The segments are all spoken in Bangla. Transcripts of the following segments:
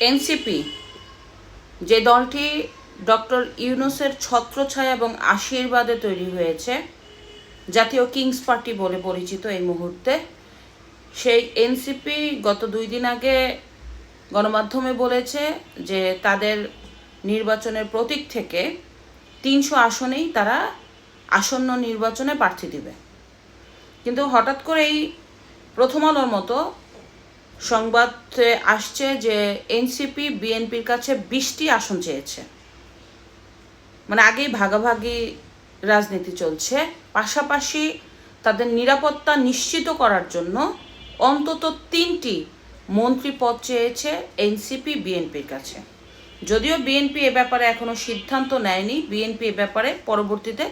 এনসিপি, যে দলটি ডক্টর ইউনুসের ছত্রছায়া এবং আশীর্বাদে তৈরি হয়েছে, জাতীয় কিংস পার্টি বলে পরিচিত এই মুহূর্তে, সেই এনসিপি গত দুই দিন আগে গণমাধ্যমে বলেছে যে তাদের নির্বাচনের প্রতীক থেকে তিনশো আসনেই তারা আসন্ন নির্বাচনে প্রার্থী দিবে। কিন্তু হঠাৎ করেই প্রথম আলোর মতো সংবাদ আসছে যে এনসিপি, বিএনপির কাছে বিশটি আসন চেয়েছে। মানে আগেই ভাগাভাগি রাজনীতি চলছে। পাশাপাশি তাদের নিরাপত্তা নিশ্চিত করার জন্য অন্তত তিনটি মন্ত্রী পদ চেয়েছে এনসিপি, বিএনপির কাছে। যদিও বিএনপি এ ব্যাপারে এখনও সিদ্ধান্ত নেয়নি, বিএনপি এ ব্যাপারে পরবর্তীতে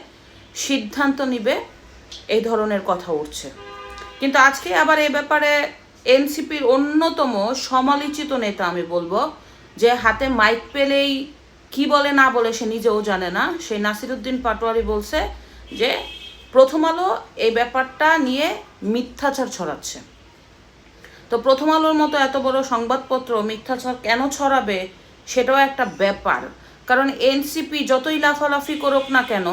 সিদ্ধান্ত নিবে এই ধরনের কথা উঠছে। কিন্তু আজকে আবার এ ব্যাপারে এনসিপির অন্যতম সমালোচিত নেতা আমি বলব, যে হাতে মাইক পেলেই কি বলে না বলে সে নিজেও জানে না। সেই নাসিরুদ্দিন পাটোয়ারি বলছে যে, প্রথম আলো এই ব্যাপারটা নিয়ে মিথ্যাচার ছড়াচ্ছে। তো প্রথম আলোর মতো এত বড় সংবাদপত্র মিথ্যাচার কেন ছড়াবে সেটাও একটা ব্যাপার। কারণ এনসিপি যতই লাফালাফি করুক না কেন,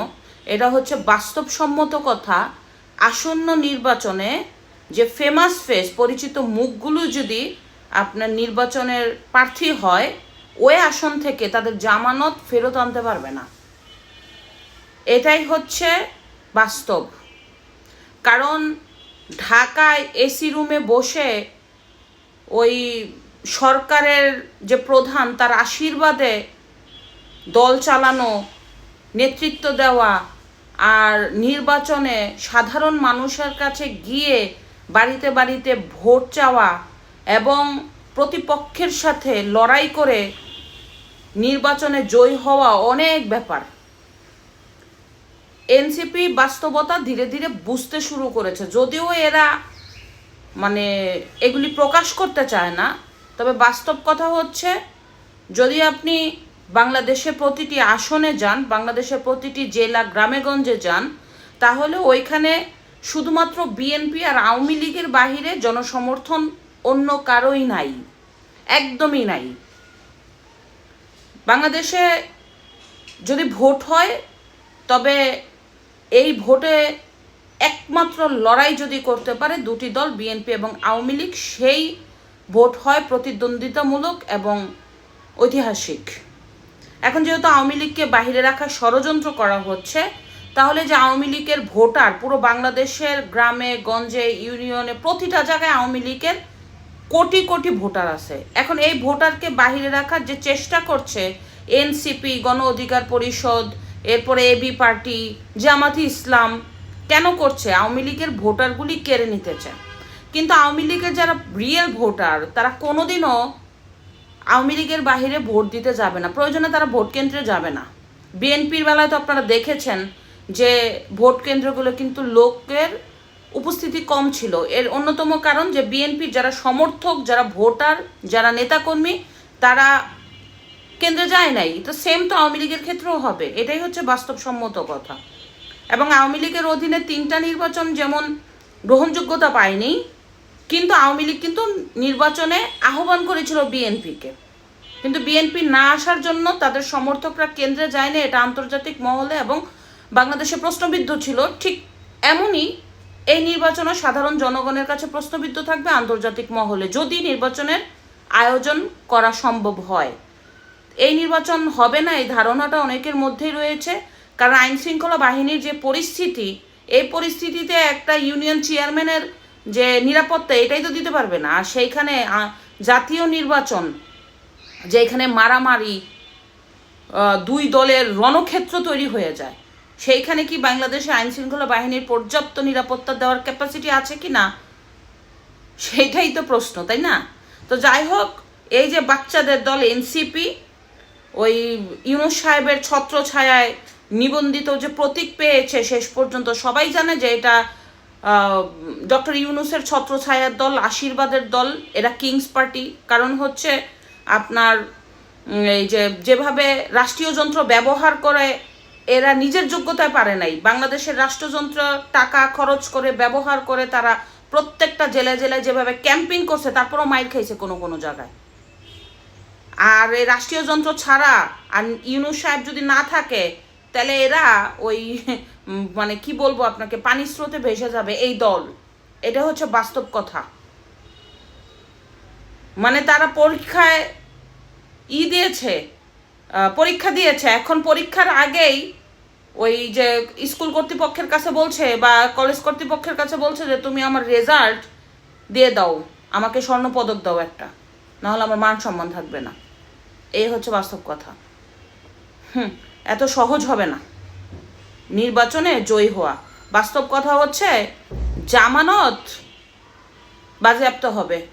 এটা হচ্ছে বাস্তবসম্মত কথা আসন্ন নির্বাচনে যে ফেমাস ফেস পরিচিত মুখগুলো যদি আপনার নির্বাচনের প্রার্থী হয়, ওই আসন থেকে তাদের জামানত ফেরত আনতে পারবে না। এটাই হচ্ছে বাস্তব। কারণ ঢাকায় এসি রুমে বসে ওই সরকারের যে প্রধান, তার আশীর্বাদে দল চালানো, নেতৃত্ব দেওয়া আর নির্বাচনে সাধারণ মানুষের কাছে গিয়ে বাড়িতে বাড়িতে ভোট চাওয়া এবং প্রতিপক্ষের সাথে লড়াই করে নির্বাচনে জয়ী হওয়া অনেক ব্যাপার। এনসিপি বাস্তবতা ধীরে ধীরে বুঝতে শুরু করেছে। যদিও এরা মানে এগুলি প্রকাশ করতে চায় না, তবে বাস্তব কথা হচ্ছে, যদি আপনি বাংলাদেশের প্রতিটি আসনে যান, বাংলাদেশের প্রতিটি জেলা গ্রামেগঞ্জে যান, তাহলে ওইখানে শুধুমাত্র বিএনপি আর আওয়ামী লীগের বাহিরে জনসমর্থন অন্য কারোই নাই। একদমই নাই। বাংলাদেশে যদি ভোট হয়, তবে এই ভোটে একমাত্র লড়াই যদি করতে পারে দুটি দল, বিএনপি এবং আওয়ামী লীগ, সেই ভোট হয় প্রতিদ্বন্দ্বিতামূলক এবং ঐতিহাসিক। এখন যেহেতু আওয়ামী লীগকে বাহিরে রাখার ষড়যন্ত্র করা হচ্ছে তাহলে যে আওয়ামী লীগের ভোটার পুরো বাংলাদেশের গ্রামে, গঞ্জে, ইউনিয়নে প্রতিটা জায়গায় আওয়ামী লীগের কোটি কোটি ভোটার আছে। এখন এই ভোটারকে বাহিরে রাখার যে চেষ্টা করছে এনসিপি, গণ অধিকার পরিষদ, এরপরে এবি পার্টি, জামাতি ইসলাম, কেন করছে? আওয়ামী লীগের ভোটারগুলি কেড়ে নিতে চায় কিন্তু আওয়ামী লীগের যারা রিয়েল ভোটার, তারা কোনোদিনও আওয়ামী লীগের বাহিরে ভোট দিতে যাবে না। প্রয়োজনে তারা ভোট কেন্দ্রে যাবে না। বিএনপির বেলায় তো আপনারা দেখেছেন যে ভোট কেন্দ্রগুলো কিন্তু লোকের উপস্থিতি কম ছিল। এর অন্যতম কারণ যে বিএনপির যারা সমর্থক, যারা ভোটার, যারা নেতাকর্মী, তারা কেন্দ্রে যায় নাই। তো সেম তো আওয়ামী লীগের ক্ষেত্রেও হবে। এটাই হচ্ছে বাস্তবসম্মত কথা। এবং আওয়ামী লীগের অধীনে তিনটা নির্বাচন যেমন গ্রহণযোগ্যতা পায়নি, কিন্তু আওয়ামী লীগ কিন্তু নির্বাচনে আহ্বান করেছিল বিএনপিকে। কিন্তু বিএনপি না আসার জন্য তাদের সমর্থকরা কেন্দ্রে যায়নি, এটা আন্তর্জাতিক মহলে এবং বাংলাদেশে প্রশ্নবিদ্ধ ছিল। ঠিক এমনই এই নির্বাচনও সাধারণ জনগণের কাছে প্রশ্নবিদ্ধ থাকবে আন্তর্জাতিক মহলে যদি নির্বাচনের আয়োজন করা সম্ভব হয়। এই নির্বাচন হবে না, এই ধারণাটা অনেকের মধ্যেই রয়েছে। কারণ আইন শৃঙ্খলা বাহিনীর যে পরিস্থিতি, এই পরিস্থিতিতে একটা ইউনিয়ন চেয়ারম্যানের যে নিরাপত্তা, এটাই তো দিতে পারবে না। আর সেইখানে জাতীয় নির্বাচন, যেখানে মারামারি দুই দলের রণক্ষেত্র তৈরি হয়ে যায়। সেইখানে কি বাংলাদেশে আইন শৃঙ্খলা বাহিনীর পর্যাপ্ত নিরাপত্তা দেওয়ার ক্যাপাসিটি আছে কি না? সেইটাই তো প্রশ্ন, তাই না? তো যাই হোক, এই যে বাচ্চাদের দল এনসিপি, ওই ইউনুস সাহেবের ছত্র ছায়ায় নিবন্ধিত যে প্রতীক পেয়েছে শেষ পর্যন্ত, সবাই জানে যে এটা ডক্টর ইউনুসের ছত্র ছায়ার দল, আশীর্বাদের দল, এরা কিংস পার্টি। কারণ হচ্ছে আপনার এই যে যেভাবে রাষ্ট্রীয় যন্ত্র ব্যবহার করে এরা নিজের যোগ্যতায় পারে নাই। বাংলাদেশের রাষ্ট্রযন্ত্র টাকা খরচ করে, ব্যবহার করে, তারা প্রত্যেকটা জেলায় জেলায় যেভাবে ক্যাম্পিং করছে, তারপরও মাইর খাইছে কোনো কোনো জায়গায়। আর এই রাষ্ট্রীয় যন্ত্র ছাড়া আর ইউনু সাহেব যদি না থাকে, তাহলে এরা ওই মানে কি বলব আপনাকে, পানির স্রোতে ভেসে যাবে এই দল। এটা হচ্ছে বাস্তব কথা। মানে তারা পরীক্ষায় ই দিয়েছে পরীক্ষা দিয়েছে। এখন পরীক্ষার আগেই ওই যে স্কুল কর্তৃপক্ষের কাছে বলছে বা কলেজ কর্তৃপক্ষের কাছে বলছে যে, তুমি আমার রেজাল্ট দিয়ে দাও। আমাকে স্বর্ণ পদক দাও একটা। নাহলে আমার মান সম্মান থাকবে না। এই হচ্ছে বাস্তব কথা। হুম, এত সহজ হবে না। নির্বাচনে জয়ী হওয়া। বাস্তব কথা হচ্ছে, জামানত বাজেয়াপ্ত হবে।